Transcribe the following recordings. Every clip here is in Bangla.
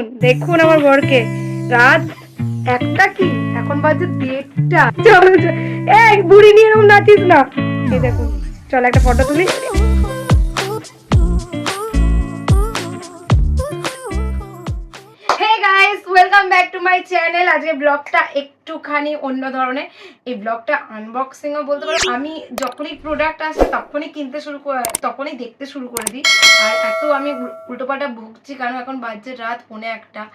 দেখুন দেখুন আমার বরকে। রাত একটা কি? এখন বাজে দেড়টা। চলো। এই, বুড়ি নিয়ে এরকম নাচিস না। এই দেখুন, চল একটা ফটো তুলি। Welcome back to my channel আজকে ব্লগটা একটুখানি অন্য ধরনের। এই ব্লগটা আনবক্সিংও বলতে পারো। আমি যখনই প্রোডাক্ট আসে তখনই কিনতে শুরু তখনই দেখতে শুরু করে দিই। আর এত আমি উল- উল্টোপাল্টা ভুগছি, কারণ এখন বাজছে রাত পৌনে একটা।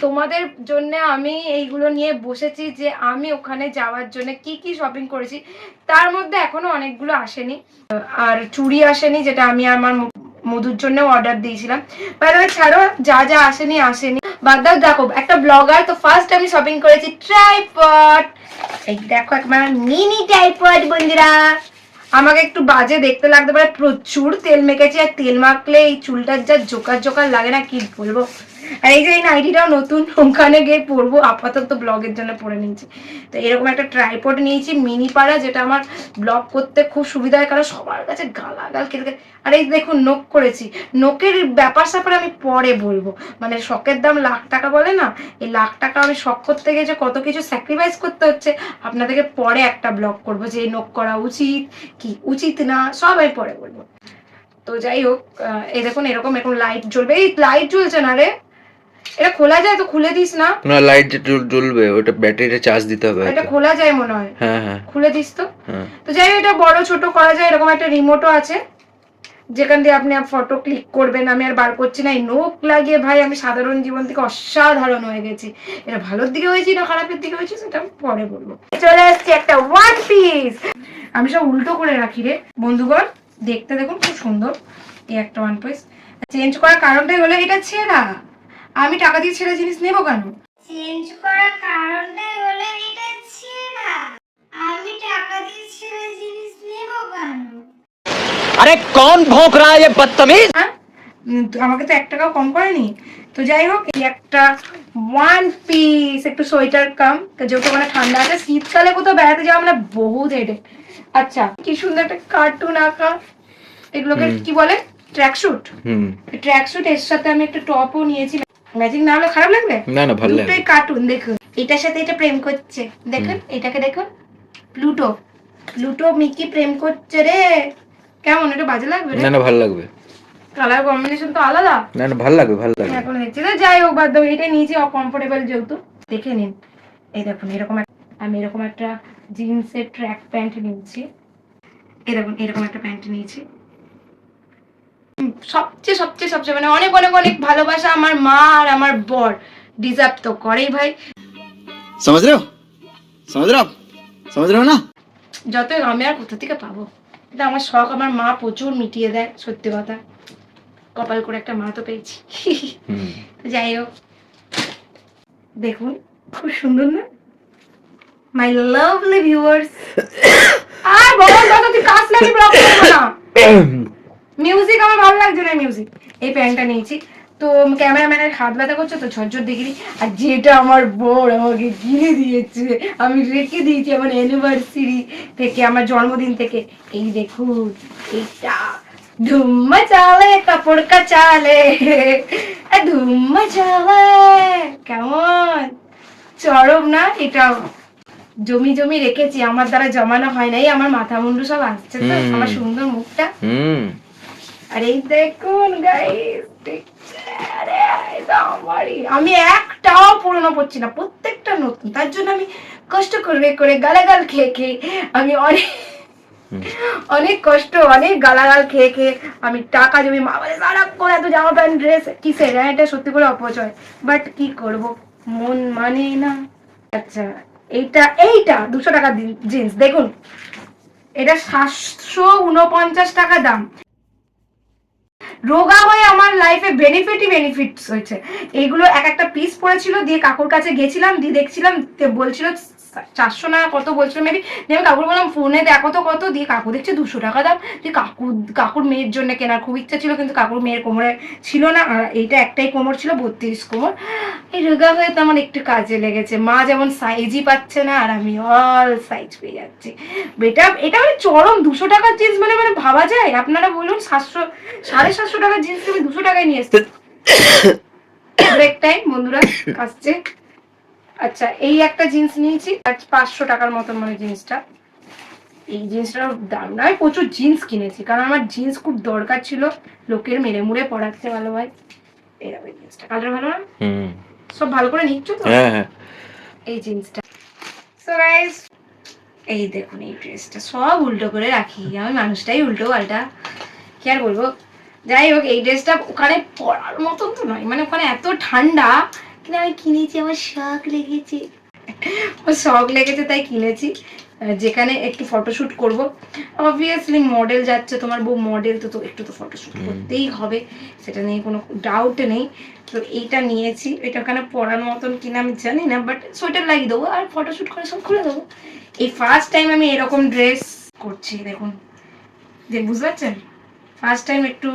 তোমাদের জন্য আমি এইগুলো নিয়ে বসেছি যে আমি ওখানে যাওয়ার জন্য কি কি শপিং করেছি। তার মধ্যে এখনও অনেকগুলো আসেনি। আর চুড়ি আসেনি, যেটা আমি আমার মধুর জন্য অর্ডার দিয়েছিলাম। বাইরে ছাড়ো, যা যা আসেনি আসেনি। বাদ দাও, দেখো, একটা ব্লগার তো ফার্স্ট আমি শপিং করেছি ট্রাইপড এই দেখো একবার মিনি ট্রাইপড বন্ধুরা। আমাকে একটু বাজে দেখতে লাগতে পারে, প্রচুর তেল মেখেছি, আর তেল মাখলে এই চুলটার যা জোকার জোকার লাগে না, কি বলব? আর এই যে এই নাইটিটাও নতুন, ওখানে গিয়ে পরবো, আপাতত ব্লগের জন্য পরে নিয়েছি। তো এরকম একটা ট্রাইপড নিয়েছি মিনি পাড়া, যেটা আমার ব্লগ করতে খুব সুবিধা হয়, কারণ সবার কাছে গালাগাল খেতে আর এই দেখুন নোক করেছি। নোকের ব্যাপার স্যাপার আমি পরে বলব। মানে শখের দাম লাখ টাকা বলে না, এই লাখ টাকা আমি শখ করতে গিয়ে যে কত কিছু স্যাক্রিফাইস করতে হচ্ছে, আপনাদেরকে পরে একটা ব্লগ করব যে নোক করা উচিত, কি উচিত না, সব আমি পরে বলব। তো যাই হোক এই দেখুন, এরকম এরকম লাইট জ্বলবে। এই লাইট জ্বলছে না রে? এটা খোলা যায় তো খুলে দিস না? না লাইট জ্বলবে ওটা ব্যাটারিটা চার্জ দিতে হবে এটা খোলা যায় মনে হয়। হ্যাঁ হ্যাঁ। খুলে দিস তো। হ্যাঁ। তো যাই হোক এটা বড় ছোট করা যায় এরকম একটা রিমোটও আছে। যেখান দিয়ে আপনি ফটো ক্লিক করবেন আমি আর বার করছি না। এই নোক লাগিয়ে ভাই আমি সাধারণ জীবন থেকে অসাধারণ হয়ে গেছি। এটা ভালোর দিকে হয়েছি না খারাপের দিকে হয়েছি সেটা আমি পরে বলব। চলে আসছে একটা ওয়ান পিস আমি সব উল্টো করে রাখি রে। বন্ধুগণ দেখতে দেখুন খুব সুন্দর এই একটা ওয়ান পিস চেঞ্জ করার কারণটাই হলো এটা ছেঁড়া। আমি টাকা দিয়ে ছেঁড়া জিনিস নেবো কেন চেঞ্জ করার কারণটাই হলো এটা ছেঁড়া আমি টাকা দিয়ে ছেঁড়া জিনিস নেব কেন अरे कौन भौंक रहा है ये बदतमीज হ্যাঁ? উম, তো আমাকে তো এক টাকাও কম করেনি তো যাই হোক এই একটা ওয়ান পিস একটু সোয়েটার কাম যেহেতু মানে ঠান্ডা আছে শীতকালে কোথাও বেড়াতে যাওয়া মানে বহুত হেডে আচ্ছা কি সুন্দর একটা কার্টুন আঁকা এগুলোকে কি বলে ট্র্যাকশুট হুম ট্র্যাকশুট এর সাথে আমি একটা টপও নিয়েছি ম্যাচিং না হলে খারাপ লাগবে? না না ভালো লাগে দুটোই কার্টুন দেখুন। এটার সাথে এটা প্রেম করছে। দেখুন এটাকে দেখুন। প্লুটো প্লুটো মিকি প্রেম করছে রে। কেমন এটা বাজে লাগবে না না ভালো লাগবে। কালার কম্বিনেশন তো আলাদা। না না ভালো লাগবে ভালো লাগবে। এখন দেখছি না যাই হোক বাদ দাও এটা নিয়েছি অকমফোর্টেবল যেহেতু দেখে নিন। এই দেখুন এরকম আমি এরকম একটা জিন্সের ট্র্যাক প্যান্ট নিয়েছি। দেখুন এরকম একটা প্যান্ট নিয়েছি। সবচেয়ে সবচেয়ে সবচেয়ে মানে অনেক অনেক অনেক ভালোবাসা আমার মা আর আমার বর। ডিজার্ভ তো করেই ভাই। সমাজ রেও সমাজ না। যত আমি আর কোথা থেকে পাবো? এটা আমার শখ আমার মা প্রচুর মিটিয়ে দেয় সত্যি কথা। কপাল করে একটা মা তো পেয়েছি। যাই হোক। দেখুন খুব সুন্দর না? মাই লাভলি ভিউয়ার্স আর বল দাদা তুই কাজ লাগে ব্লক না। মিউজিক আমার ভালো লাগছে না মিউজিক এই প্যান্টটা নিয়েছি। তো ক্যামেরাম্যানের হাত ব্যথা করছে তো ঝরঝর দেখিনি। আর যেটা আমার বর আমাকে কিনে দিয়েছে আমি রেখে দিয়েছি আমার অ্যানিভার্সারি থেকে আমার জন্মদিন থেকে। এই দেখুন এইটা। ধুম্মা চালে কাপড় কাচালে। ধুম্মা চালে। কেমন? চরম না? এটা জমি জমি রেখেছি আমার দ্বারা জমানো হয় নাই আমার মাথা মুন্ডু সব আসছে তো আমার সুন্দর মুখটা। হুম। আর এই দেখুন আমি একটাও পুরনো পড়ছি না প্রত্যেকটা নতুন। তার জন্য আমি কষ্ট করে করে গালাগাল খেয়ে খেয়ে আমি অনেক অনেক কষ্ট অনেক গালাগাল খেয়ে খেয়ে আমি টাকা জমি মা বলে সারাক্ষণ এত জামা প্যান্ট ড্রেস কিসের? হ্যাঁ এটা সত্যি করে অপচয়। বাট কি করব? মন মানে না। আচ্ছা এইটা এইটা দুশো টাকা জিন্স। দেখুন এটা সাতশো উনপঞ্চাশ টাকা দাম। রোগা হয়ে আমার লাইফে বেনিফিটই বেনিফিটস হয়েছে। এইগুলো এক একটা পিস পড়েছিল, দিয়ে কাকুর কাছে গেছিলাম, দিয়ে দেখছিলাম বলছিল চারশো না কত বলছিল? মেবি দিয়ে আমি কাকুর বললাম ফোনে দেখো তো কত? দিয়ে কাকু দেখছে দুশো টাকা দাম। দিয়ে কাকু কাকুর মেয়ের জন্য কেনার খুব ইচ্ছা ছিল কিন্তু কাকুর মেয়ের কোমরে ছিল না। আর এইটা একটাই কোমর ছিল বত্রিশ কোমর। এই রোগা হয়ে তো আমার একটু কাজে লেগেছে। মা যেমন সাইজই পাচ্ছে না আর আমি অল সাইজ পেয়ে যাচ্ছি। বেটা এটা মানে চরম দুশো টাকার জিন্স মানে মানে ভাবা যায়? আপনারা বলুন সাতশো সাড়ে সাতশো টাকার জিন্স আমি দুশো টাকায় নিয়ে এসছি। ব্রেক টাইম বন্ধুরা আসছে। আচ্ছা এই একটা জিন্স নিয়েছি পাঁচশো টাকার মতন মানে জিন্সটা। এই জিন্সটার দাম না আমি প্রচুর জিন্স কিনেছি কারণ আমার জিন্স খুব দরকার ছিল লোকের মেরে মুড়ে পড়াচ্ছে ভালো ভাই। এরকম জিন্সটা। কালার ভালো না? সব ভালো করে নিচ্ছ তো? হ্যাঁ হ্যাঁ। এই জিন্সটা। সো গাইস এই দেখুন এই ড্রেসটা সব উল্টো করে রাখি। আমি মানুষটাই উল্টো পাল্টা। কি আর বলব? যাই হোক এই ড্রেসটা ওখানে পরার মতন তো নয় মানে ওখানে এত ঠান্ডা কিন্তু আমি কিনেছি আমার শখ লেগেছে। আমার শখ লেগেছে তাই কিনেছি। যেখানে একটু ফটোশ্যুট করব। অবভিয়াসলি মডেল যাচ্ছে তোমার বউ মডেল তো তো একটু তো ফটোশ্যুট করতেই হবে। সেটা নিয়ে কোনো ডাউট নেই। তো এইটা নিয়েছি। এটা ওখানে পরার মতন কিনা আমি জানি না বাট সোয়েটার লাগিয়ে দেবো আর ফটোশ্যুট করে সব খুলে দেবো। এই ফার্স্ট টাইম আমি এরকম ড্রেস করছি দেখুন। যে বুঝতে পারছেন? ফার্স্ট টাইম একটু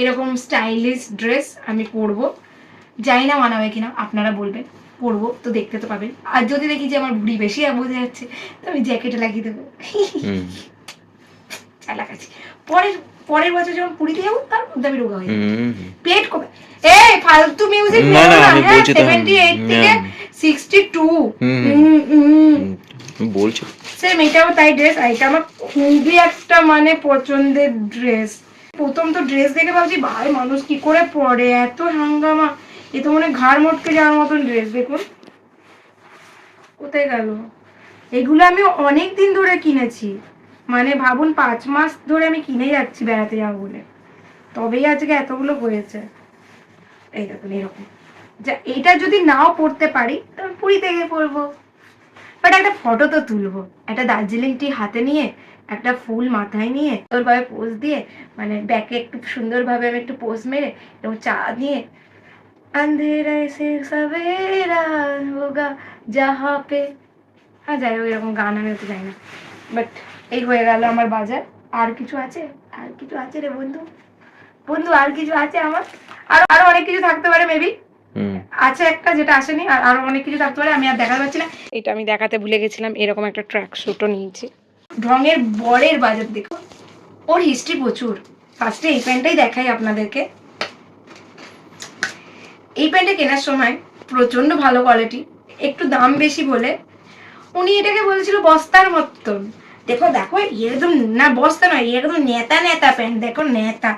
এরকম স্টাইলিশ ড্রেস আমি পরবো। জানি না মানাবে কিনা আপনারা বলবেন পরবো তো দেখতে তো পাবেন। আর যদি দেখি যে আমার ভুড়ি বেশি বোঝা যাচ্ছে তো আমি জ্যাকেটে লাগিয়ে দেবো। চালাক আছে। পরের পরের বছর যখন পুরীতে যাব তার মধ্যে আমি রোগা হয়ে পেট কমে এই ফালতু মিউজিক না, না, আমি হ্যাঁ? বলছি তো, সেভেন্টি এইট হুম, থেকে হুম। সিক্সটি টু হুম। হুম, বলছো। সেম এটাও তাই ড্রেস আর এটা আমার খুবই একটা মানে পছন্দের ড্রেস প্রথম তো ড্রেস দেখে ভাবছি ভাই মানুষ কি করে পরে? এত হাঙ্গামা। এ তো মনে ঘাড় মটকে যাওয়ার মতন ড্রেস দেখুন। কোথায় গেল? এগুলো আমি অনেক দিন ধরে কিনেছি। মানে ভাবুন, পাঁচ মাস ধরে আমি কিনে যাচ্ছি বেড়াতে যাব বলে। তবেই আজকে এতগুলো হয়েছে। এই দেখুন, এরকম। যা এটা যদি নাও পড়তে পারি তাহলে পুরীতে গিয়ে পরবো। বাট একটা ফটো তো তুলবো। একটা দার্জিলিং টি হাতে নিয়ে, একটা ফুল মাথায় নিয়ে, সুন্দরভাবে পোজ দিয়ে মানে ব্যাকে একটু সুন্দরভাবে আমি একটু পোজ মেরে, এবং চা দিয়ে আন্ধেরা সে সবেরা হোগা যাহা পে হ্যাঁ যাই হোক এরকম গান আমি তো জানি না বাট এই হয়ে গেল আমার বাজার আর কিছু আছে আর কিছু আছে রে বন্ধু বন্ধু আর কিছু আছে আমার আরও আরও অনেক কিছু থাকতে পারে মেবি আছে একটা যেটা আসেনি আর আরও অনেক কিছু থাকতে পারে আমি আর দেখাতে পারছি না এটা আমি দেখাতে ভুলে গেছিলাম এরকম একটা ট্র্যাক শুটও নিয়েছি। ঢঙের বরের বাজার দেখো ওর হিস্ট্রি প্রচুর ফার্স্টে এই প্যান্টটাই দেখাই আপনাদেরকে। এই প্যান্টটা কেনার সময় প্রচণ্ড ভালো কোয়ালিটি একটু দাম বেশি বলে উনি এটাকে বলেছিল বস্তার মতন। দেখো দেখো একদম না বস্তা নয় একদম নেতা নেতা প্যান্ট দেখো নেতা।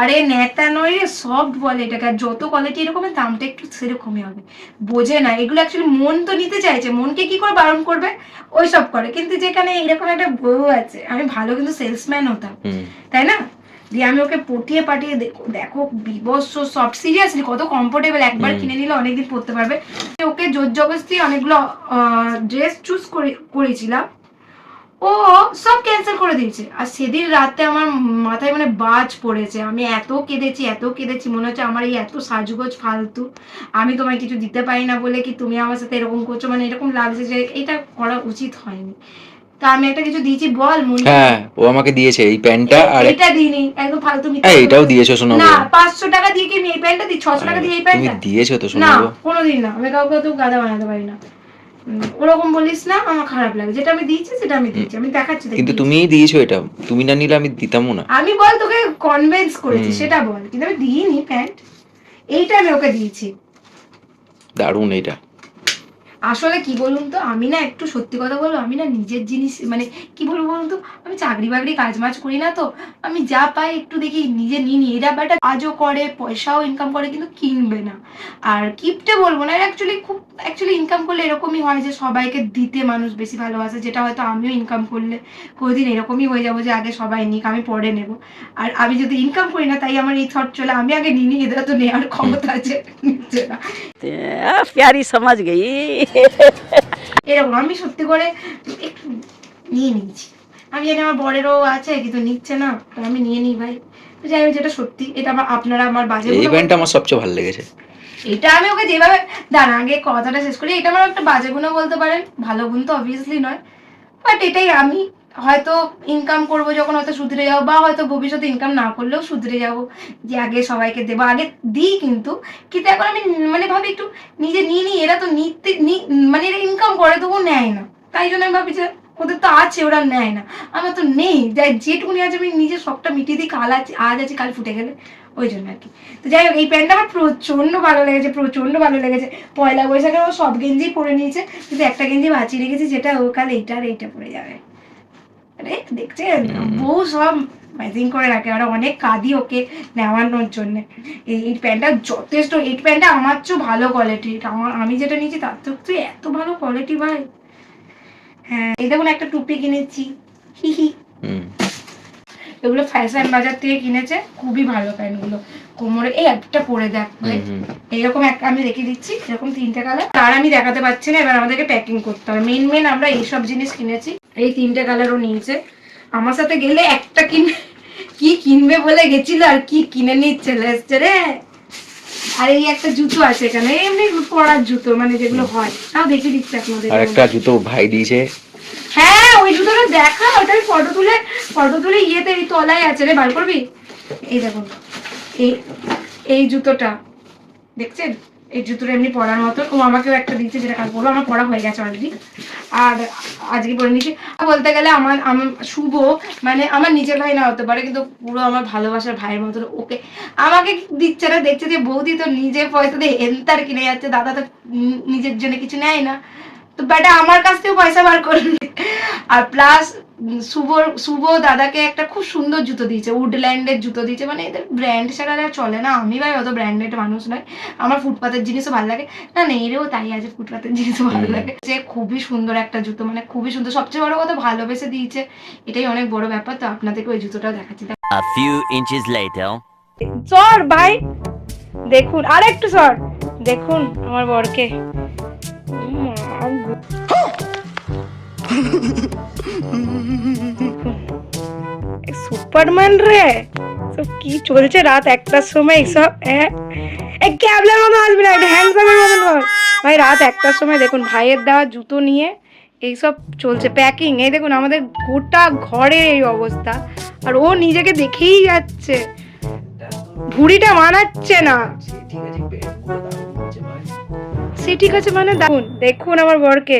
আরে নেতা নয় রে সফট বলে এটাকে যত কোয়ালিটি এরকমের দামটা একটু সেরকমই হবে। বোঝে না এগুলো অ্যাকচুয়ালি মন তো নিতে চাইছে মনকে কি করে বারণ করবে? ওই সব করে। কিন্তু যেখানে এরকম একটা বউ আছে আমি ভালো কিন্তু সেলসম্যান হতাম তাই না? দিয়ে আমি ওকে পটিয়ে পাঠিয়ে দেখো দেখো বিবস্ব সফট সিরিয়াসলি কত কমফোর্টেবল একবার কিনে নিলে অনেকদিন পরতে পারবে। ওকে জোর জবরদস্তি অনেকগুলো ড্রেস চুজ করে করেছিলাম। ও সব ক্যান্সেল করে দিয়েছে। আর সেদিন রাতে আমার মাথায় মানে বাজ পড়েছে। আমি এত কেঁদেছি এত কেঁদেছি। মনে হচ্ছে আমার এই এত সাজগোজ ফালতু। আমি তোমায় কিছু দিতে পারি না বলে কি তুমি আমার সাথে এরকম করছ? মানে এরকম লাগছে যে এটা করা উচিত হয়নি। তা আমি একটা কিছু দিয়েছি বল মন হ্যাঁ ও আমাকে দিয়েছে এই প্যান্টটা আর এটা দিইনি একদম ফালতু মিথ্যা এই, এটাও। দিয়েছ শোনো না পাঁচশো টাকা দিয়ে কি আমি এই প্যান্টটা দিই? ছশো টাকা দিয়ে এই তুমি দিয়েছ তো না কোনোদিন না আমি কাউকে তো গাদা বানাতে পারি না। ওরকম বলিস না আমার খারাপ লাগে। যেটা আমি দিয়েছি সেটা আমি দিয়েছি আমি দেখাচ্ছি কিন্তু তুমিই দিয়েছ এটা তুমি না নিলে আমি দিতামও না। আমি বল তোকে কনভিন্স করেছি সেটা বল। কিন্তু আমি দিইনি প্যান্ট এইটা আমি ওকে দিয়েছি। দারুণ এটা আসলে কি বলুন তো, আমি না একটু সত্যি কথা বলব, আমি না নিজের জিনিস মানে কি বলব বলুন তো, আমি চাকরি বাকরি কাজ মাজ করি না তো, আমি যা পাই একটু দেখি নিজে নিয়ে নিই এরা বেটা কাজও করে, পয়সাও ইনকাম করে, কিন্তু কিনবে না। আর কিপটে বলব না অ্যাকচুয়ালি খুব অ্যাকচুয়ালি ইনকাম করলে এরকমই হয় যে সবাইকে দিতে মানুষ বেশি ভালোবাসে, যেটা হয়তো আমিও ইনকাম করলে কোনোদিন এরকমই হয়ে যাব যে আগে সবাই নিক, আমি পরে নেব। আর আমি যদি ইনকাম করি না, তাই আমার এই থট চলে, আমি আগে নিয়ে নিই এদের তো নেওয়ার ক্ষমতা আছে প্যারি সমাজ গেই। এরকম আমি সত্যি করে একটু নিয়ে নিয়েছি। আমি জানি আমার বরেরও আছে কিন্তু নিচ্ছে না তো আমি নিয়ে নিই ভাই। তো যাই হোক যেটা সত্যি এটা আমার আপনারা আমার বাজে এই আমার সবচেয়ে ভালো লেগেছে। এটা আমি ওকে যেভাবে দাঁড়া আগে কথাটা শেষ করি। এটা আমার একটা বাজে গুণও বলতে পারেন। ভালো গুণ তো অবভিয়াসলি নয়। বাট এটাই আমি হয়তো ইনকাম করব যখন হয়তো সুধরে যাব, বা হয়তো ভবিষ্যতে ইনকাম না করলেও সুধরে যাব, যে আগে সবাইকে দেবো, আগে দিই কিন্তু কিন্তু এখন আমি মানে ভাবি একটু নিজে নিয়ে নিই এরা তো নিতে মানে এরা ইনকাম করে তবু নেয় না। তাই জন্য আমি ভাবি যে ওদের তো আছে, ওরা নেয় না। আমার তো নেই, যাই যেটুকুনি আছে আমি নিজের সবটা মিটিয়ে দিই, কাল আছে, আজ আছে, কাল ফুটে গেলে, ওই জন্য আর কি। তো যাই হোক, এই প্যান্টটা আমার প্রচণ্ড ভালো লেগেছে প্রচণ্ড ভালো লেগেছে। পয়লা বৈশাখে ও সব গেঞ্জি পরে নিয়েছে, কিন্তু একটা গেঞ্জি বাঁচিয়ে রেখেছি, যেটা ও কাল এইটা আর এইটা পরে যাবে। আরে দেখছেন বউ সব ম্যাচিং করে রাখে। আর অনেক কাঁদি ওকে নেওয়ানোর জন্য। এই প্যান্টটা যথেষ্ট এই প্যান্টটা আমার চেয়েও ভালো কোয়ালিটি আমার আমি যেটা নিয়েছি তার তো এত ভালো কোয়ালিটি ভাই। হ্যাঁ এই দেখুন একটা টুপি কিনেছি। হি হি। এগুলো ফ্যাশন বাজার থেকে কিনেছে। খুবই ভালো প্যান্টগুলো। কোমরে এই একটা পরে দেখ ভাই। এইরকম এক আমি রেখে দিচ্ছি এরকম তিনটে কালার আর আমি দেখাতে পাচ্ছি না এবার আমাদেরকে প্যাকিং করতে হবে। মেন মেন আমরা এইসব জিনিস কিনেছি। এই তিনটে কালারও নিয়েছে। আমার সাথে গেলে একটা কিন কি কিনবে বলে গেছিল আর কি কিনে নিয়ে চলে এসছে রে আর এই একটা জুতো আছে এখানে এমনি পরার জুতো মানে যেগুলো হয়। তাও দেখে দিচ্ছি আপনাদের আর একটা জুতো ভাই দিয়েছে। হ্যাঁ ওই জুতোটা দেখা ওটা ফটো তুলে ফটো তুলে ইয়েতে এই তলায় আছে রে বার করবি? এই দেখুন এই এই জুতোটা। দেখছেন? এই জুতোটা এমনি পরার মতো। ও আমাকেও একটা দিচ্ছে যেটা কাল পরবো আমার পরা হয়ে গেছে অলরেডি আর আজকে পরে নিচ্ছি বলতে গেলে আমার শুভ মানে আমার নিজের ভাই না হতে পারে, কিন্তু পুরো আমার ভালোবাসার ভাইয়ের মতো ওকে। আমাকে দিচ্ছে না দেখছে যে, বৌদি তো নিজের পয়সা দিয়ে হেলতার কিনে যাচ্ছে, দাদা তো নিজের জন্য কিছু নেয় না। তো বেটা, আমার কাছ থেকেও পয়সা বার করবে। আর প্লাস শুভ শুভ দাদাকে একটা খুব সুন্দর জুতো দিয়েছে উডল্যান্ডের জুতো দিয়েছে। মানে এদের ব্র্যান্ড ছাড়া আর চলে না। আমি ভাই অত ব্র্যান্ডেড মানুষ নয় আমার ফুটপাতের জিনিসও ভালো লাগে। না নেই রেও তাই আছে ফুটপাতের জিনিসও ভালো লাগে। যে খুবই সুন্দর একটা জুতো মানে খুবই সুন্দর। সবচেয়ে বড় কথা ভালোবেসে দিয়েছে। এটাই অনেক বড় ব্যাপার। তো আপনাদেরকে ওই জুতোটাও দেখাচ্ছি। A few inches later. সর ভাই! দেখুন আর একটু সর দেখুন আমার বরকে। সুপারম্যান রে। সব কি চলছে রাত একটার সময় এইসব এই ক্যাবলের মতো আসবি না একটু হ্যান্ডসামের মতন কর ভাই, রাত একটার সময় দেখুন, ভাইয়ের দেওয়া জুতো নিয়ে এইসব চলছে প্যাকিং এই দেখুন, আমাদের গোটা ঘরে এই অবস্থা। আর ও নিজেকে দেখেই যাচ্ছে। ভুড়িটা মানাচ্ছে না। সে ঠিক আছে মানে দেখুন দেখুন আমার বরকে।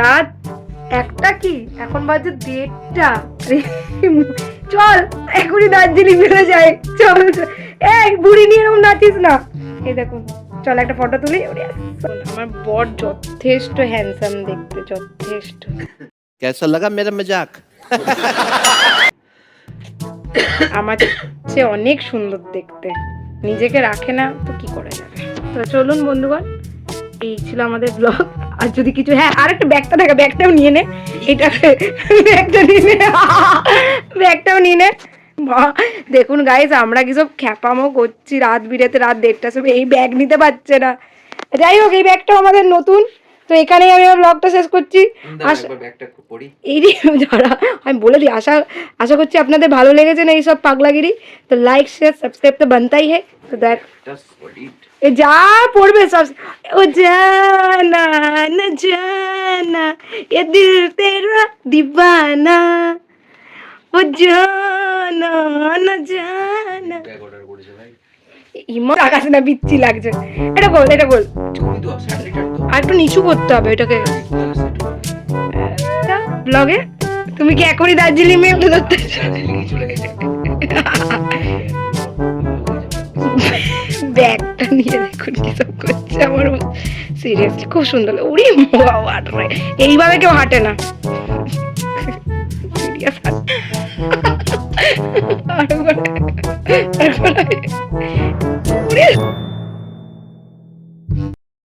রাত একটা কি? এখন বাজে দেড়টা। চল এখনই দার্জিলিং বেড়ে যাই। চল এক বুড়ি নিয়ে এরকম নাচিস না। এই দেখুন চল একটা ফটো তুলি আমার বর যথেষ্ট হ্যান্ডসাম দেখতে যথেষ্ট। কেসা লাগা মেরা মজাক আমার সে অনেক সুন্দর দেখতে। নিজেকে রাখে না তো কি করা যাবে? তো চলুন বন্ধুগণ এই ছিল আমাদের ব্লগ আর যদি কিছু হ্যাঁ আর একটা ব্যাগটা দেখা ব্যাগটাও নিয়ে নে। এটা ব্যাগটা নিয়ে নে। ব্যাগটাও নিয়ে নে। দেখুন গাইস আমরা কি সব খ্যাপামো করছি রাত বিরেতে রাত দেড়টার সময়। এই ব্যাগ নিতে পারছে না। যাই হোক এই ব্যাগটাও আমাদের নতুন। তো এখানেই আমি আমার ব্লগটা শেষ করছি। এই যারা আমি বলে দিই আশা আশা করছি আপনাদের ভালো লেগেছে না এইসব পাগলাগিরি। তো লাইক শেয়ার সাবস্ক্রাইব তো বানতাই হে। তো দেখ। যা পড়বে সব। ও জানা না জানা এ দিল তেরা দিবানা। ও জানা না জানা। ইমো আকাশে না বিচ্ছি লাগছে। এটা বল এটা বল। আর একটু নিচু করতে হবে এটাকে ব্লগে তুমি কি এখনই দার্জিলিং মেয়ে উঠে ধরতে ব্যাগটা নিয়ে দেখুন সব করছে আমার সিরিয়াসলি খুব সুন্দর ওরে বাবা রে, এইভাবে কেউ হাঁটে না। সিরিয়াস উড়ি